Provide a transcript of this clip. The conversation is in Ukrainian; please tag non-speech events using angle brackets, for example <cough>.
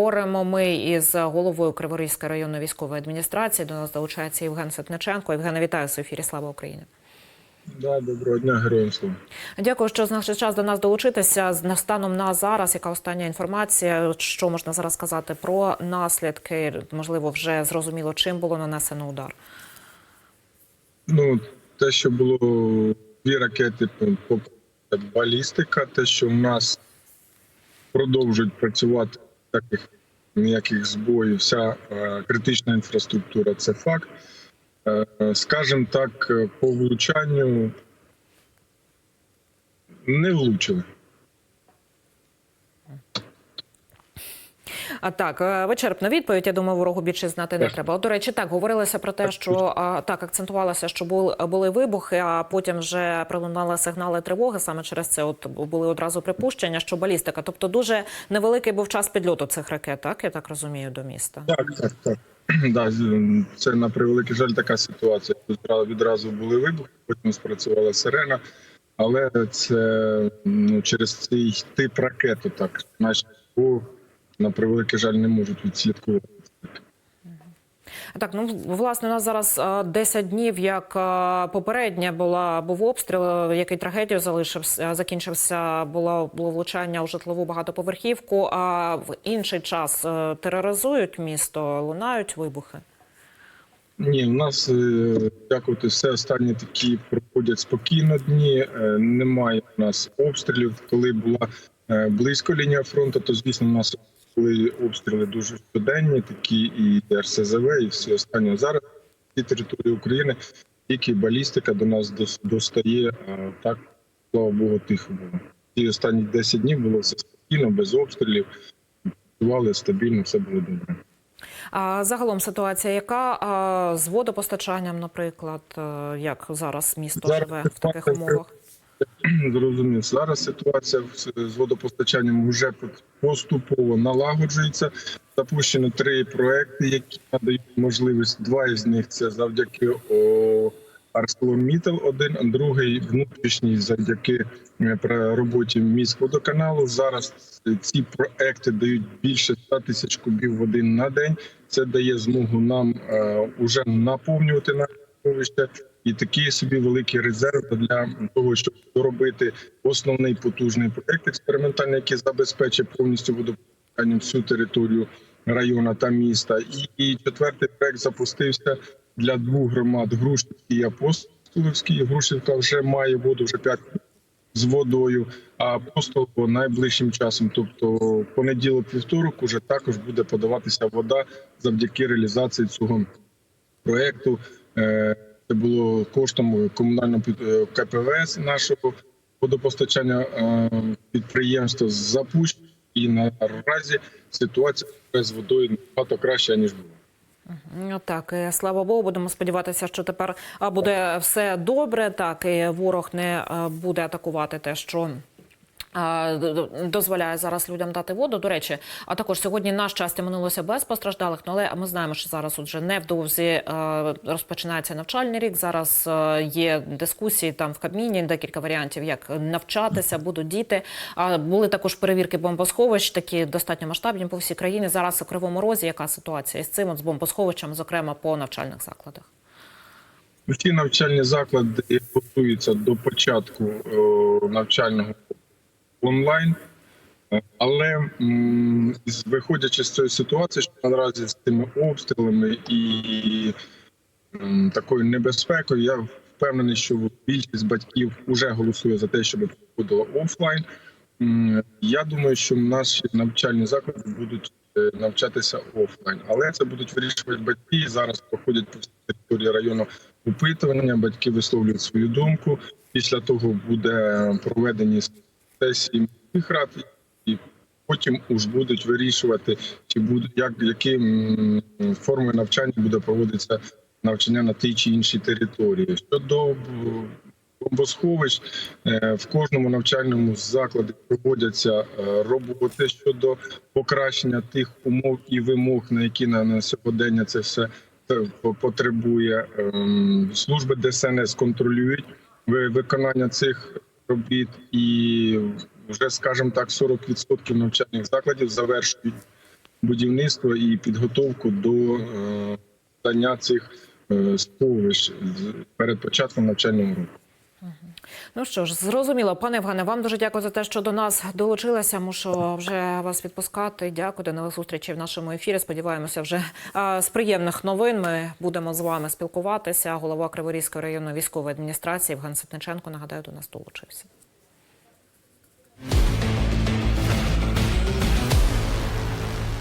Говоримо ми із головою Криворізької районної військової адміністрації. До нас долучається Євген Ситниченко. Євгена, вітаю в ефірі. Слава Україні. Да, доброго дня, героям слава. Дякую, що знайшли час до нас долучитися. З станом на зараз, яка остання інформація, що можна зараз сказати про наслідки? Можливо, вже зрозуміло, чим було нанесено удар. Ну, те, що було дві ракети по- балістика, те, що в нас продовжують працювати таких ніяких збоїв, вся е, критична інфраструктура це факт. Е, скажем так, е, по влучанню не влучили. А так, е, вичерпна відповідь. Я думаю, ворогу більше знати не треба. От, до речі, так говорилося про те, що так акцентувалося, що були, були вибухи, а потім вже пролунали сигнали тривоги. Саме через це от були одразу припущення, що балістика. Тобто, дуже невеликий був час підльоту цих ракет. Так я так розумію, до міста. Так, так, так. <clears throat> Да, це на превеликий жаль така ситуація. Відра- Відразу були вибухи, потім спрацювала сирена, але це ну, через цей тип ракети, так наші на превеликий жаль не можуть відслідкувати. Так, ну власне, у нас зараз а, 10 днів, як попередня була був обстріл, е, який трагедію залишився, закінчився. Було було влучання у житлову багатоповерхівку. А в інший час е, тероризують місто, лунають вибухи. Ні, у нас е, дякувати все останні такі проходять спокійно дні. е, Немає у нас обстрілів. Коли була е, близько лінія фронту, то звісно, у нас були обстріли дуже щоденні, такі і РСЗВ, і всі останні зараз. Ті території України тільки балістика до нас достає. Так слава Богу, тихо було. Ті останні 10 днів було все спокійно, без обстрілів. Працювали стабільно, все було добре. А загалом ситуація, яка а, з водопостачанням, наприклад, е, як зараз місто Зараз живе в таких умовах? <clears throat> Зрозумів. Зараз ситуація з- водопостачанням вже поступово налагоджується. Запущено три проекти, які надають можливість. Два із них це завдяки ArcelorMittal, один, другий внутрішній завдяки е, роботі міськводоканалу. Зараз ці проекти дають більше 100 тисяч кубів води на день. Це дає змогу нам е, уже наповнювати наше сховище. І такий собі великий резерв для того, щоб доробити основний потужний проект експериментальний, який забезпечить повністю водопостачанням всю територію району та міста. І, четвертий проект запустився для двох громад: Грушівський і Апостолівський. Грушівка вже має воду вже 5 з водою. А Апостолово найближчим часом, тобто понеділок, вівторок, уже також буде подаватися вода завдяки реалізації цього проекту. Е, Це було коштом комунального під- е, КПВС нашого водопостачання е, підприємства запущено. І наразі ситуація з водою набагато краща ніж була. Так, слава Богу, будемо сподіватися, що тепер буде все добре. Так і ворог не буде атакувати те, що. Дозволяє зараз людям дати воду. До речі, а також сьогодні на щастя минулося без постраждалих. Ну але ми знаємо, що зараз уже невдовзі е, розпочинається навчальний рік. Зараз е, є дискусії там в Кабміні, декілька варіантів, як навчатися, будуть діти. Були також перевірки бомбосховищ, такі достатньо масштабні по всій країні. Зараз у Кривому Розі яка ситуація з цим от з бомбосховищем, зокрема по навчальних закладах. Всі навчальні заклади готуються до початку е, навчального онлайн. Е, Але виходячи з цієї ситуації, що наразі з тими обстрілами і такою небезпекою, я впевнений, що більшість батьків вже голосує за те, щоб проходило офлайн. Я думаю, що наші навчальні заклади будуть е, навчатися офлайн, але це будуть вирішувати батьки. Зараз проходять по території району опитування. Батьки висловлюють свою думку. Після того буде проведені сесії міських рад, і потім уж будуть вирішувати, чи буде як які форми навчання буде проводитися навчання на тій чи іншій території. Щодо бомбосховищ е, в кожному навчальному закладі проводяться е, роботи щодо покращення тих умов і вимог, на які на, сьогодення це все е, по- потребує. Ем, Служби ДСНС контролюють ви- виконання цих робіт, і вже, скажімо так, 40% навчальних закладів завершують будівництво і підготовку до е, здання цих е, сховищ перед початком навчального року. Ну що ж, зрозуміло, пане Євгене, вам дуже дякую за те, що до нас долучилися. Мушу вже вас відпускати. Дякую до нових зустрічей в нашому ефірі. Сподіваємося, вже з приємних новин ми будемо з вами спілкуватися. Голова Криворізької районної військової адміністрації Євген Ситниченко нагадаю, до нас долучився.